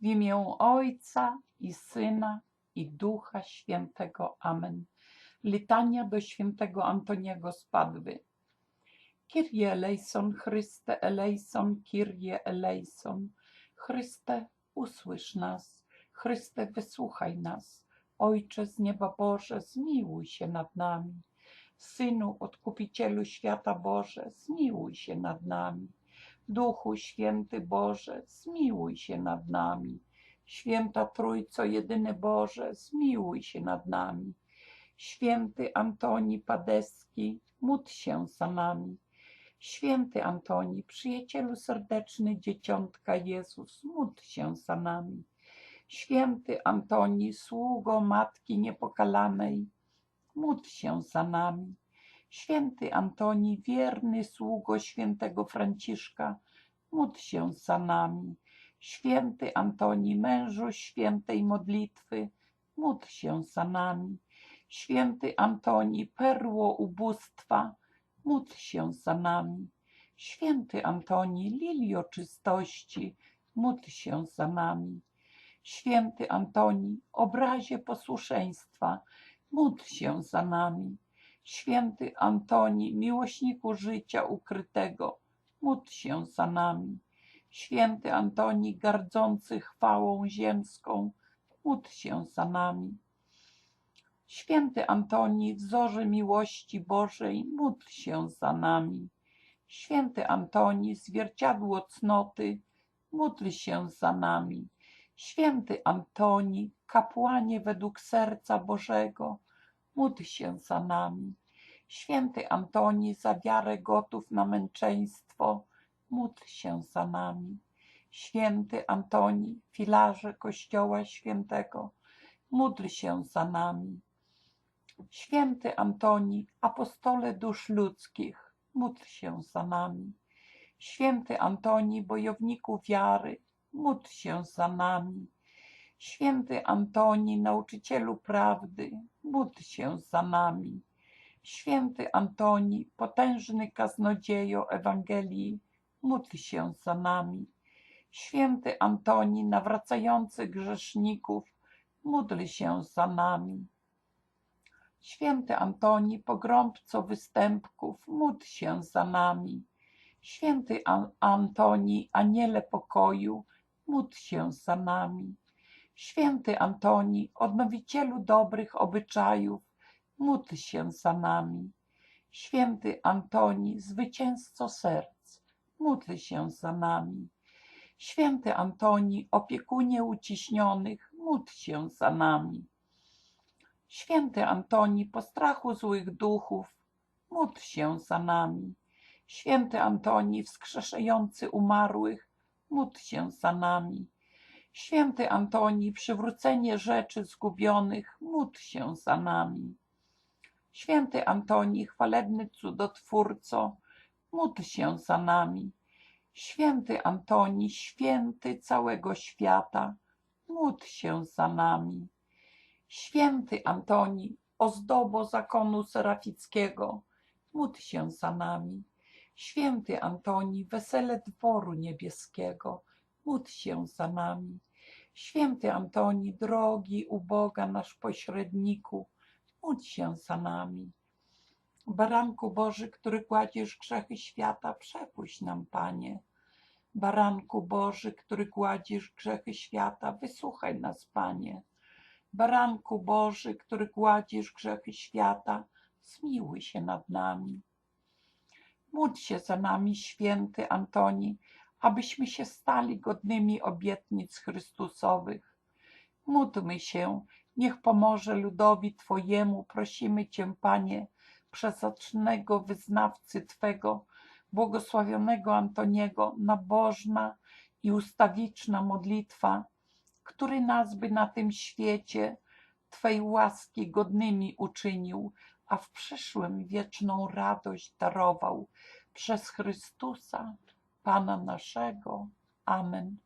W imię Ojca i Syna i Ducha Świętego. Amen. Litania do świętego Antoniego z Padwy. Kyrie eleison, Chryste eleison, Kyrie eleison. Chryste, usłysz nas. Chryste, wysłuchaj nas. Ojcze z nieba Boże, zmiłuj się nad nami. Synu, Odkupicielu świata Boże, zmiłuj się nad nami. Duchu Święty Boże, zmiłuj się nad nami. Święta Trójco, jedyny Boże, zmiłuj się nad nami. Święty Antoni Padeski, módl się za nami. Święty Antoni, przyjacielu serdeczny Dzieciątka Jezus, módl się za nami. Święty Antoni, sługo Matki Niepokalanej, módl się za nami. Święty Antoni, wierny sługo świętego Franciszka, módl się za nami. Święty Antoni, mężu świętej modlitwy, módl się za nami. Święty Antoni, perło ubóstwa, módl się za nami. Święty Antoni, lilio czystości, módl się za nami. Święty Antoni, obrazie posłuszeństwa, módl się za nami. Święty Antoni, miłośniku życia ukrytego, módl się za nami. Święty Antoni, gardzący chwałą ziemską, módl się za nami. Święty Antoni, wzorze miłości Bożej, módl się za nami. Święty Antoni, zwierciadło cnoty, módl się za nami. Święty Antoni, kapłanie według serca Bożego, módl się za nami. Święty Antoni, za wiarę gotów na męczeństwo, módl się za nami. Święty Antoni, filarze Kościoła Świętego, módl się za nami. Święty Antoni, apostole dusz ludzkich, módl się za nami. Święty Antoni, bojowniku wiary, módl się za nami. Święty Antoni, nauczycielu prawdy, módl się za nami. Święty Antoni, potężny kaznodziejo Ewangelii, módl się za nami. Święty Antoni, nawracający grzeszników, módl się za nami. Święty Antoni, pogrąbco występków, módl się za nami. Święty An Antoni, aniele pokoju, módl się za nami. Święty Antoni, odnowicielu dobrych obyczajów, módl się za nami. Święty Antoni, zwycięzco serc, módl się za nami. Święty Antoni, opiekunie uciśnionych, módl się za nami. Święty Antoni, postrachu złych duchów, módl się za nami. Święty Antoni, wskrzeszający umarłych, módl się za nami. Święty Antoni, przywrócenie rzeczy zgubionych, módl się za nami. Święty Antoni, chwalebny cudotwórco, módl się za nami. Święty Antoni, święty całego świata, módl się za nami. Święty Antoni, ozdobo zakonu serafickiego, módl się za nami. Święty Antoni, wesele dworu niebieskiego, módl się za nami. Święty Antoni, drogi u Boga nasz pośredniku, módl się za nami. Baranku Boży, który gładzisz grzechy świata, przepuść nam, Panie. Baranku Boży, który gładzisz grzechy świata, wysłuchaj nas, Panie. Baranku Boży, który gładzisz grzechy świata, zmiłuj się nad nami. Módl się za nami, święty Antoni, abyśmy się stali godnymi obietnic Chrystusowych. Módlmy się, niech pomoże ludowi Twojemu, prosimy Cię, Panie, przezacznego wyznawcy Twego, błogosławionego Antoniego, nabożna i ustawiczna modlitwa, który nas by na tym świecie Twej łaski godnymi uczynił, a w przyszłym wieczną radość darował przez Chrystusa, Pana naszego. Amen.